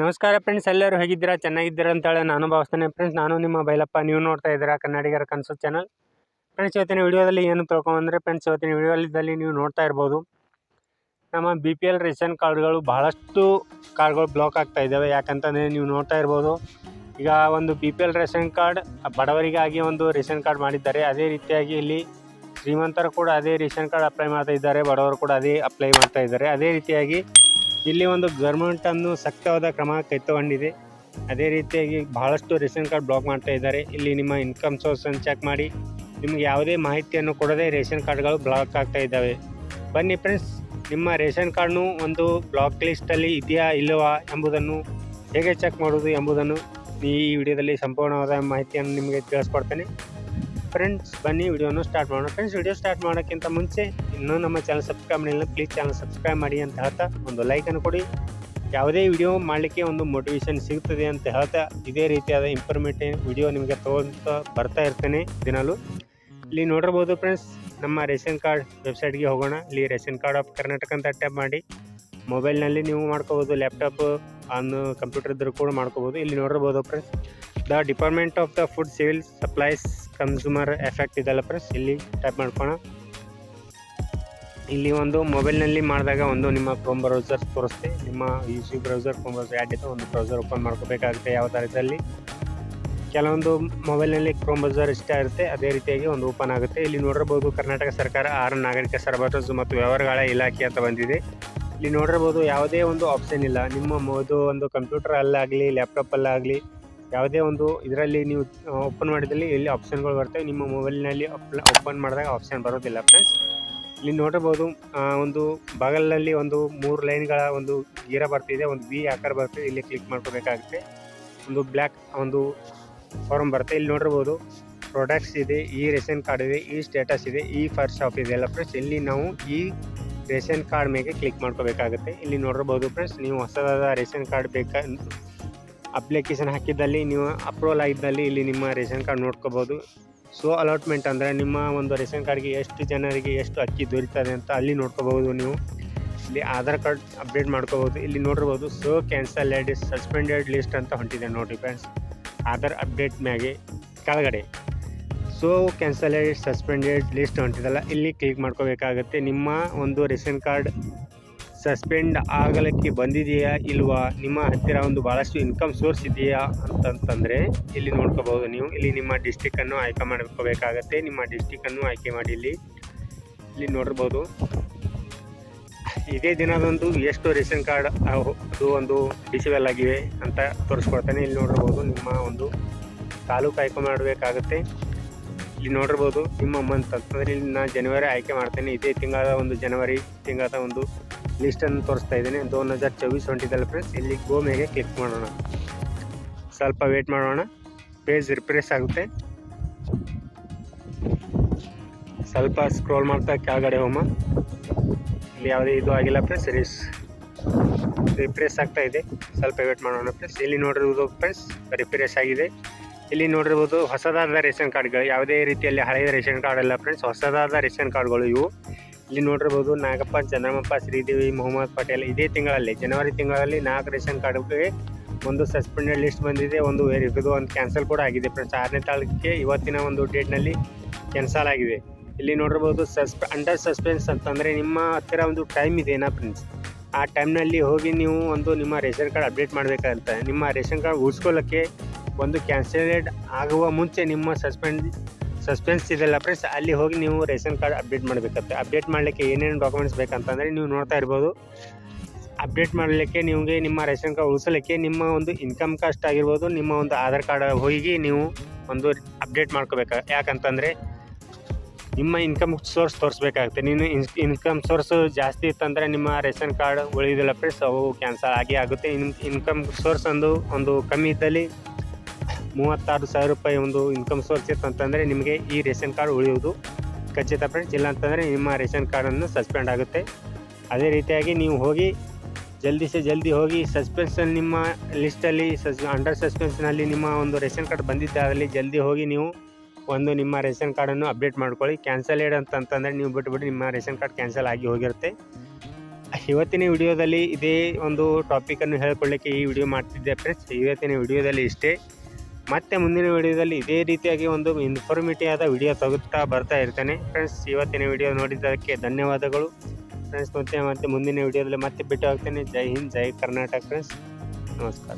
ನಮಸ್ಕಾರ ಫ್ರೆಂಡ್ಸ್ ಎಲ್ಲರೂ ಹೇಗಿದ್ದೀರಾ? ಚೆನ್ನಾಗಿದ್ದೀರಾ ಅಂತೇಳಿ ನಾನು ಭಾವಿಸ್ತೇನೆ. ಫ್ರೆಂಡ್ಸ್ ನಾನು ನಿಮ್ಮ ಬೈಲಪ್ಪ. ನೀವು ನೋಡ್ತಾ ಇದ್ದೀರಾ ಕನ್ನಡಿಗರ ಕನಸು ಚಾನಲ್ ಫ್ರೆಂಡ್ಸ್ ಇವತ್ತಿನ ವಿಡಿಯೋದಲ್ಲಿ ಏನು ತಿಳ್ಕೊಂಬಂದ್ರೆ ಫ್ರೆಂಡ್ಸ್ ಇವತ್ತಿನ ವಿಡಿಯೋದಲ್ಲಿ ನೀವು ನೋಡ್ತಾ ಇರ್ಬೋದು, ನಮ್ಮ ಬಿ ಪಿ ಎಲ್ ರೇಷನ್ ಕಾರ್ಡ್ಗಳು ಬಹಳಷ್ಟು ಕಾರ್ಡ್ಗಳು ಬ್ಲಾಕ್ ಆಗ್ತಾ ಇದ್ದಾವೆ. ಯಾಕಂತಂದರೆ ನೀವು ನೋಡ್ತಾ ಇರ್ಬೋದು, ಈಗ ಒಂದು B P L ration card ಬಡವರಿಗಾಗಿ ಒಂದು ರೇಷನ್ ಕಾರ್ಡ್ ಮಾಡಿದ್ದಾರೆ. ಅದೇ ರೀತಿಯಾಗಿ ಇಲ್ಲಿ ಶ್ರೀಮಂತರು ಕೂಡ ಅದೇ ರೇಷನ್ ಕಾರ್ಡ್ ಅಪ್ಲೈ ಮಾಡ್ತಾ ಇದ್ದಾರೆ, ಬಡವರು ಕೂಡ ಅದೇ ಅಪ್ಲೈ ಮಾಡ್ತಾ ಇದ್ದಾರೆ. ಅದೇ ರೀತಿಯಾಗಿ ಇಲ್ಲಿ ಒಂದು ಗೌರ್ಮೆಂಟನ್ನು ಸಕ್ತವಾದ ಕ್ರಮ ಕೈಗೊಂಡಿದೆ ಅದೇ ರೀತಿಯಾಗಿ ಬಹಳಷ್ಟು ರೇಷನ್ ಕಾರ್ಡ್ ಬ್ಲಾಕ್ ಮಾಡ್ತಾ ಇದ್ದಾರೆ. ಇಲ್ಲಿ ನಿಮ್ಮ ಇನ್ಕಮ್ ಸೋರ್ಸನ್ನು ಚೆಕ್ ಮಾಡಿ. ನಿಮಗೆ ಯಾವುದೇ ಮಾಹಿತಿಯನ್ನು ಕೊಡದೆ ರೇಷನ್ ಕಾರ್ಡ್ಗಳು ಬ್ಲಾಕ್ ಆಗ್ತಾ ಇದ್ದಾವೆ. ಬನ್ನಿ ಫ್ರೆಂಡ್ಸ್ ನಿಮ್ಮ ರೇಷನ್ ಕಾರ್ಡ್ನು ಒಂದು ಬ್ಲಾಕ್ ಲಿಸ್ಟಲ್ಲಿ ಇದೆಯಾ ಇಲ್ಲವಾ ಎಂಬುದನ್ನು ಹೇಗೆ ಚೆಕ್ ಮಾಡುವುದು ಎಂಬುದನ್ನು ಈ ವಿಡಿಯೋದಲ್ಲಿ ಸಂಪೂರ್ಣವಾದ ಮಾಹಿತಿಯನ್ನು ನಿಮಗೆ ತಿಳಿಸ್ಕೊಡ್ತೇನೆ. ಫ್ರೆಂಡ್ಸ್ ಬನ್ನಿ, ವಿಡಿಯೋನ ಸ್ಟಾರ್ಟ್ ಮಾಡೋಣ. ಫ್ರೆಂಡ್ಸ್ ವಿಡಿಯೋ ಸ್ಟಾರ್ಟ್ ಮಾಡೋಕ್ಕಿಂತ ಮುಂಚೆ ಇನ್ನೂ ನಮ್ಮ ಚಾನಲ್ ಸಬ್ಸ್ಕ್ರೈಬ್ ಮಾಡಿಲ್ಲ ಪ್ಲೀಸ್ ಚಾನಲ್ ಸಬ್ಸ್ಕ್ರೈಬ್ ಮಾಡಿ ಅಂತ ಹೇಳ್ತಾ ಒಂದು ಲೈಕನ್ನು ಕೊಡಿ. ಯಾವುದೇ ವಿಡಿಯೋ ಮಾಡಲಿಕ್ಕೆ ಒಂದು ಮೋಟಿವೇಶನ್ ಸಿಗ್ತದೆ ಅಂತ ಹೇಳ್ತಾ ಇದೇ ರೀತಿಯಾದ ಇಂಪ್ರೂವ್ಮೆಂಟ್ ವಿಡಿಯೋ ನಿಮಗೆ ತಗೊಂತ ಬರ್ತಾ ಇರ್ತೇನೆ ದಿನಾಲು. ಇಲ್ಲಿ ನೋಡಿರ್ಬೋದು ಫ್ರೆಂಡ್ಸ್ ನಮ್ಮ ರೇಷನ್ ಕಾರ್ಡ್ ವೆಬ್ಸೈಟ್ಗೆ ಹೋಗೋಣ. ಇಲ್ಲಿ ರೇಷನ್ ಕಾರ್ಡ್ ಆಫ್ ಕರ್ನಾಟಕ ಅಂತ ಟ್ಯಾಪ್ ಮಾಡಿ. ಮೊಬೈಲ್ನಲ್ಲಿ ನೀವು ಮಾಡ್ಕೋಬೋದು ಲ್ಯಾಪ್ಟಾಪ್ ಅನ್ನು ಕಂಪ್ಯೂಟರ್ ಇದ್ರೂ ಕೂಡ ಮಾಡ್ಕೋಬೋದು. ಇಲ್ಲಿ ನೋಡಿರ್ಬೋದು friends the department of the food civil supplies consumer effect ಇದೆಲ್ಲ ಫ್ರೆಂಡ್ಸ್ ಇಲ್ಲಿ ಟೈಪ್ ಮಾಡ್ಕೋಣ ಇಲ್ಲಿ ಒಂದು ಮೊಬೈಲ್ನಲ್ಲಿ ಮಾಡಿದಾಗ ಒಂದು ನಿಮ್ಮ ಕ್ರೋಮ್ ಬ್ರೌಸರ್ ತೋರಿಸುತ್ತೆ ನಿಮ್ಮ U C browser Chrome browser ಇದೆ ಒಂದು ಬ್ರೌಸರ್ ಓಪನ್ ಮಾಡ್ಕೋಬೇಕಾಗುತ್ತೆ ಯಾವ ಥರದಲ್ಲಿ ಕೆಲವೊಂದು ಮೊಬೈಲ್ನಲ್ಲಿ ಕ್ರೋಮ್ ಬ್ರೌಸರ್ ಇಷ್ಟ ಇರುತ್ತೆ, ಅದೇ ರೀತಿಯಾಗಿ ಒಂದು ಓಪನ್ ಆಗುತ್ತೆ. ಇಲ್ಲಿ ನೋಡಿರ್ಬೋದು ಕರ್ನಾಟಕ ಸರ್ಕಾರ ಆರ್ ನಾಗರಿಕ ಸರಬರಾಜು ಮತ್ತು ವ್ಯವಹಾರಗಳ ಇಲಾಖೆ ಅಂತ ಬಂದಿದೆ. ಇಲ್ಲಿ ನೋಡಿರ್ಬೋದು ಯಾವುದೇ ಒಂದು ಆಪ್ಷನ್ ಇಲ್ಲ. ನಿಮ್ಮ ಒಂದು ಕಂಪ್ಯೂಟರ್ ಅಲ್ಲಾಗಲಿ ಲ್ಯಾಪ್ಟಾಪಲ್ಲಾಗಲಿ ಯಾವುದೇ ಒಂದು ಇದರಲ್ಲಿ ನೀವು ಓಪನ್ ಮಾಡಿದಲ್ಲಿ ಇಲ್ಲಿ ಆಪ್ಷನ್ಗಳು ಬರ್ತವೆ, ನಿಮ್ಮ ಮೊಬೈಲ್ನಲ್ಲಿ ಓಪನ್ ಮಾಡಿದಾಗ ಆಪ್ಷನ್ ಬರೋದಿಲ್ಲ ಫ್ರೆಂಡ್ಸ್ ಇಲ್ಲಿ ನೋಡಬಹುದು ಒಂದು ಬಗಲಲ್ಲಿ ಒಂದು ಮೂರು ಲೈನ್ಗಳ ಒಂದು ಗೀರ ಬರ್ತಿದೆ, ಒಂದು ವಿ ಆಕಾರ ಬರ್ತದೆ, ಇಲ್ಲಿ ಕ್ಲಿಕ್ ಮಾಡ್ಕೋಬೇಕಾಗುತ್ತೆ. ಒಂದು ಬ್ಲ್ಯಾಕ್ ಒಂದು ಫಾರ್ಮ್ ಬರುತ್ತೆ. ಇಲ್ಲಿ ನೋಡಿರ್ಬೋದು ಪ್ರಾಡಕ್ಟ್ಸ್ ಇದೆ, ಈ ರೇಷನ್ ಕಾರ್ಡ್ ಇದೆ, ಈ ಸ್ಟೇಟಸ್ ಇದೆ, ಈ ಫರ್ ಶಾಪ್ ಇದೆ ಎಲ್ಲ ಫ್ರೆಂಡ್ಸ್ ಇಲ್ಲಿ ನಾವು ಈ ರೇಷನ್ ಕಾರ್ಡ್ ಮೇಲೆ ಕ್ಲಿಕ್ ಮಾಡ್ಕೋಬೇಕಾಗುತ್ತೆ. ಇಲ್ಲಿ ನೋಡಿರ್ಬೋದು ಫ್ರೆಂಡ್ಸ್ ನೀವು ಹೊಸದಾದ ರೇಷನ್ ಕಾರ್ಡ್ ಬೇಕಾ ಅಪ್ಲಿಕೇಶನ್ ಹಾಕಿದ್ದಲ್ಲಿ ನೀವು ಅಪ್ರೂವಲ್ ಆಗಿದ್ದಲ್ಲಿ ಇಲ್ಲಿ ನಿಮ್ಮ ರೇಷನ್ ಕಾರ್ಡ್ ನೋಡ್ಕೋಬೋದು. ಸೊ ಅಲಾಟ್ಮೆಂಟ್ ಅಂದರೆ ನಿಮ್ಮ ಒಂದು ರೇಷನ್ ಕಾರ್ಡ್ಗೆ ಎಷ್ಟು ಜನರಿಗೆ ಎಷ್ಟು ಅಕ್ಕಿ ದೊರೀತದೆ ಅಂತ ಅಲ್ಲಿ ನೋಡ್ಕೋಬೋದು ನೀವು. ಇಲ್ಲಿ ಆಧಾರ್ ಕಾರ್ಡ್ ಅಪ್ಡೇಟ್ ಮಾಡ್ಕೋಬೋದು ಇಲ್ಲಿ ನೋಡಿರ್ಬೋದು so cancel cancelled suspended list ಅಂತ ಹೊಂಟಿದೆ ನೋಡಿ ಫ್ರೆಂಡ್ಸ್ ಆಧಾರ್ ಅಪ್ಡೇಟ್ ಮ್ಯಾಗೆ ಕೆಳಗಡೆ. ಸೊ ಕ್ಯಾನ್ಸಲ್ಡ್ ಸಸ್ಪೆಂಡೆಡ್ ಲಿಸ್ಟ್ ಹೊಂಟಿದಲ್ಲ, ಇಲ್ಲಿ ಕ್ಲಿಕ್ ಮಾಡ್ಕೋಬೇಕಾಗುತ್ತೆ. ನಿಮ್ಮ ಒಂದು ರೇಷನ್ ಕಾರ್ಡ್ ಸಸ್ಪೆಂಡ್ ಆಗಲಿಕ್ಕೆ ಬಂದಿದೆಯಾ ಇಲ್ವಾ? ನಿಮ್ಮ ಹತ್ತಿರ ಒಂದು ಭಾಳಷ್ಟು ಇನ್ಕಮ್ ಸೋರ್ಸ್ ಇದೆಯಾ ಅಂತಂತಂದರೆ ಇಲ್ಲಿ ನೋಡ್ಕೋಬಹುದು ನೀವು. ಇಲ್ಲಿ ನಿಮ್ಮ ಡಿಸ್ಟಿಕನ್ನು ಆಯ್ಕೆ ಮಾಡ್ಕೋಬೇಕಾಗತ್ತೆ. ನಿಮ್ಮ ಡಿಸ್ಟಿಕನ್ನು ಆಯ್ಕೆ ಮಾಡಿ ಇಲ್ಲಿ. ಇಲ್ಲಿ ನೋಡಿರ್ಬೋದು. ಇದೇ ದಿನದಂದು ಎಷ್ಟು ರೇಷನ್ ಕಾರ್ಡ್ ಅದು ಒಂದು ಡಿಸಿಬಲ್ ಆಗಿವೆ ಅಂತ ತೋರಿಸ್ಕೊಡ್ತೇನೆ. ಇಲ್ಲಿ ನೋಡಿರ್ಬೋದು ನಿಮ್ಮ ಒಂದು ತಾಲೂಕು ಆಯ್ಕೆ ಮಾಡಬೇಕಾಗುತ್ತೆ. ಇಲ್ಲಿ ನೋಡಿರ್ಬೋದು ನಿಮ್ಮ ಮಂತ್ ಅಂತಂದರೆ ಇಲ್ಲಿ ನಾನು ಜನವರಿ ಆಯ್ಕೆ ಮಾಡ್ತೇನೆ. ಇದೇ ತಿಂಗಳ ಒಂದು ಜನವರಿ ತಿಂಗಳ ಒಂದು ಲಿಸ್ಟನ್ನು ತೋರಿಸ್ತಾ ಇದ್ದೀನಿ. ದೋನ್ ಹಜಾರ್ ಚೌಬೀಸ್ ಹೊಂಟಿದ್ದಲ್ಲ ಫ್ರೆಂಡ್ಸ್ ಇಲ್ಲಿ ಗೋಮೆಗೆ ಕ್ಲಿಕ್ ಮಾಡೋಣ. ಸ್ವಲ್ಪ ವೇಟ್ ಮಾಡೋಣ. ಪೇಜ್ ರಿಫ್ರೆಶ್ ಆಗುತ್ತೆ. ಸ್ವಲ್ಪ ಸ್ಕ್ರೋಲ್ ಮಾಡ್ತಾ ಕೆಳಗಡೆ ಹೋಮ. ಇಲ್ಲಿ ಯಾವುದೇ ಇದು ಆಗಿಲ್ಲ ಫ್ರೆಂಡ್ಸ್ ರೀಸ್ ರಿಪ್ರೆಸ್ ಆಗ್ತಾ ಇದೆ. ಸ್ವಲ್ಪ ವೇಟ್ ಮಾಡೋಣ ಫ್ರೆಂಡ್ಸ್ ಇಲ್ಲಿ ನೋಡಿರ್ಬೋದು ಫ್ರೆಂಡ್ಸ್ ರಿಫ್ರೆಶ್ ಆಗಿದೆ. ಇಲ್ಲಿ ನೋಡಿರ್ಬೋದು ಹೊಸದಾದ ರೇಷನ್ ಕಾರ್ಡ್ಗಳು, ಯಾವುದೇ ರೀತಿಯಲ್ಲಿ ಹಳೆಯ ರೇಷನ್ ಕಾರ್ಡ್ ಅಲ್ಲ ಫ್ರೆಂಡ್ಸ್ ಹೊಸದಾದ ರೇಷನ್ ಕಾರ್ಡ್ಗಳು ಇವು. ಇಲ್ಲಿ ನೋಡಿರ್ಬೋದು ನಾಗಪ್ಪ, ಚಂದ್ರಮಪ್ಪ, ಶ್ರೀದೇವಿ, ಮೊಹಮ್ಮದ್ ಪಟೇಲ್ ಇದೇ ತಿಂಗಳಲ್ಲಿ, ಜನವರಿ ತಿಂಗಳಲ್ಲಿ ನಾಲ್ಕು ರೇಷನ್ ಕಾರ್ಡ್ಗೆ ಒಂದು ಸಸ್ಪೆಂಡೆಡ್ ಲಿಸ್ಟ್ ಬಂದಿದೆ, ಒಂದು ವೆರಿಫಿದು ಒಂದು ಕ್ಯಾನ್ಸಲ್ ಕೂಡ ಆಗಿದೆ. ಫ್ರೆಂಡ್ಸ್, ಆರನೇ ತಾರೀಕಿಗೆ ಇವತ್ತಿನ ಒಂದು ಡೇಟ್ನಲ್ಲಿ ಕ್ಯಾನ್ಸಲ್ ಆಗಿದೆ ಇಲ್ಲಿ ನೋಡಿರ್ಬೋದು ಸಸ್ಪೆ ಅಂಡರ್ ಸಸ್ಪೆನ್ಸ್ ಅಂತಂದರೆ ನಿಮ್ಮ ಹತ್ತಿರ ಒಂದು ಟೈಮ್ ಇದೆಯಾ ಫ್ರೆಂಡ್ಸ್? ಆ ಟೈಮ್ನಲ್ಲಿ ಹೋಗಿ ನೀವು ಒಂದು ನಿಮ್ಮ ರೇಷನ್ ಕಾರ್ಡ್ ಅಪ್ಡೇಟ್ ಮಾಡಬೇಕಂತ, ನಿಮ್ಮ ರೇಷನ್ ಕಾರ್ಡ್ ಉಳಿಸ್ಕೊಳ್ಳೋಕ್ಕೆ ಒಂದು ಕ್ಯಾನ್ಸಲೇಡ್ ಆಗುವ ಮುಂಚೆ ನಿಮ್ಮ ಸಸ್ಪೆಂಡ್ ಸಸ್ಪೆನ್ಸ್ ಇದೆಲ್ಲ ಫ್ರೆಂಡ್ಸ್ ಅಲ್ಲಿ ಹೋಗಿ ನೀವು ರೇಷನ್ ಕಾರ್ಡ್ ಅಪ್ಡೇಟ್ ಮಾಡಬೇಕಾಗುತ್ತೆ. ಅಪ್ಡೇಟ್ ಮಾಡಲಿಕ್ಕೆ ಏನೇನು ಡಾಕ್ಯುಮೆಂಟ್ಸ್ ಬೇಕಂತಂದರೆ ನೀವು ನೋಡ್ತಾ ಇರ್ಬೋದು. ಅಪ್ಡೇಟ್ ಮಾಡಲಿಕ್ಕೆ ನಿಮಗೆ ನಿಮ್ಮ ರೇಷನ್ ಕಾರ್ಡ್ ಉಳಿಸಲಿಕ್ಕೆ ನಿಮ್ಮ ಒಂದು ಇನ್ಕಮ್ ಕಾಸ್ಟ್ ಆಗಿರ್ಬೋದು, ನಿಮ್ಮ ಒಂದು ಆಧಾರ್ ಕಾರ್ಡ್ ಹೋಗಿ ನೀವು ಒಂದು ಅಪ್ಡೇಟ್ ಮಾಡ್ಕೋಬೇಕು, ಯಾಕಂತಂದರೆ ನಿಮ್ಮ ಇನ್ಕಮ್ ಸೋರ್ಸ್ ತೋರಿಸ್ಬೇಕಾಗುತ್ತೆ. ನೀನು ಇನ್ಕಮ್ ಸೋರ್ಸ್ ಜಾಸ್ತಿ ಇತ್ತಂದರೆ ನಿಮ್ಮ ರೇಷನ್ ಕಾರ್ಡ್ ಉಳಿದಿಲ್ಲ ಫ್ರೆಂಡ್ಸ್ ಅವು ಕ್ಯಾನ್ಸಲ್ ಆಗಿ ಆಗುತ್ತೆ. ಇನ್ ಇನ್ಕಮ್ ಸೋರ್ಸ್ ಒಂದು ಒಂದು ಕಮ್ಮಿ ಇದ್ದಲ್ಲಿ ಮೂವತ್ತಾರು ಸಾವಿರ ರೂಪಾಯಿ ಒಂದು ಇನ್ಕಮ್ ಸೋರ್ಸ್ ಇತ್ತು ಅಂತಂದರೆ ನಿಮಗೆ ಈ ರೇಷನ್ ಕಾರ್ಡ್ ಉಳಿಯುವುದು. ಖಚಿತ ಫ್ರೆಂಡ್ಸ್ ಇಲ್ಲ ಅಂತಂದರೆ ನಿಮ್ಮ ರೇಷನ್ ಕಾರ್ಡನ್ನು ಸಸ್ಪೆಂಡ್ ಆಗುತ್ತೆ. ಅದೇ ರೀತಿಯಾಗಿ ನೀವು ಹೋಗಿ ಜಲ್ದಿ ಸೆ ಜಲ್ದಿ ಹೋಗಿ ಸಸ್ಪೆನ್ಸಲ್ಲಿ ನಿಮ್ಮ ಲಿಸ್ಟಲ್ಲಿ ಸಸ್ ಅಂಡರ್ ಸಸ್ಪೆನ್ಸ್ನಲ್ಲಿ ನಿಮ್ಮ ಒಂದು ರೇಷನ್ ಕಾರ್ಡ್ ಬಂದಿದ್ದಾದಲ್ಲಿ ಜಲ್ದಿ ಹೋಗಿ ನೀವು ಒಂದು ನಿಮ್ಮ ರೇಷನ್ ಕಾರ್ಡನ್ನು ಅಪ್ಡೇಟ್ ಮಾಡ್ಕೊಳ್ಳಿ. ಕ್ಯಾನ್ಸಲ್ ಕ್ಯಾನ್ಸಲೇಡ್ ಅಂತಂತಂದರೆ ನೀವು ಬಿಟ್ಬಿಟ್ಟು ನಿಮ್ಮ ರೇಷನ್ ಕಾರ್ಡ್ ಕ್ಯಾನ್ಸಲ್ ಆಗಿ ಹೋಗಿರುತ್ತೆ. ಇವತ್ತಿನ ವಿಡಿಯೋದಲ್ಲಿ ಇದೇ ಒಂದು ಟಾಪಿಕನ್ನು ಹೇಳ್ಕೊಳ್ಳಿಕ್ಕೆ ಈ ವಿಡಿಯೋ ಮಾಡ್ತಿದ್ದೆ ಫ್ರೆಂಡ್ಸ್ ಇವತ್ತಿನ ವಿಡಿಯೋದಲ್ಲಿ ಇಷ್ಟೇ. ಮತ್ತೆ ಮುಂದಿನ ವಿಡಿಯೋದಲ್ಲಿ ಇದೇ ರೀತಿಯಾಗಿ ಒಂದು ಇನ್ಫಾರ್ಮೇಟಿವ್ ಆದ ವಿಡಿಯೋ ತೆಗುತ್ತಾ ಬರ್ತಾ ಇರ್ತೇನೆ. ಫ್ರೆಂಡ್ಸ್ ಇವತ್ತಿನ ವಿಡಿಯೋ ನೋಡಿದ್ದಕ್ಕೆ ಧನ್ಯವಾದಗಳು. ಫ್ರೆಂಡ್ಸ್ ಮತ್ತೆ ಮತ್ತೆ ಮುಂದಿನ ವಿಡಿಯೋದಲ್ಲಿ ಮತ್ತೆ ಭೇಟಿ ಹೋಗ್ತೇನೆ ಜೈ ಹಿಂದ್, ಜೈ ಕರ್ನಾಟಕ. ಫ್ರೆಂಡ್ಸ್ ನಮಸ್ಕಾರ.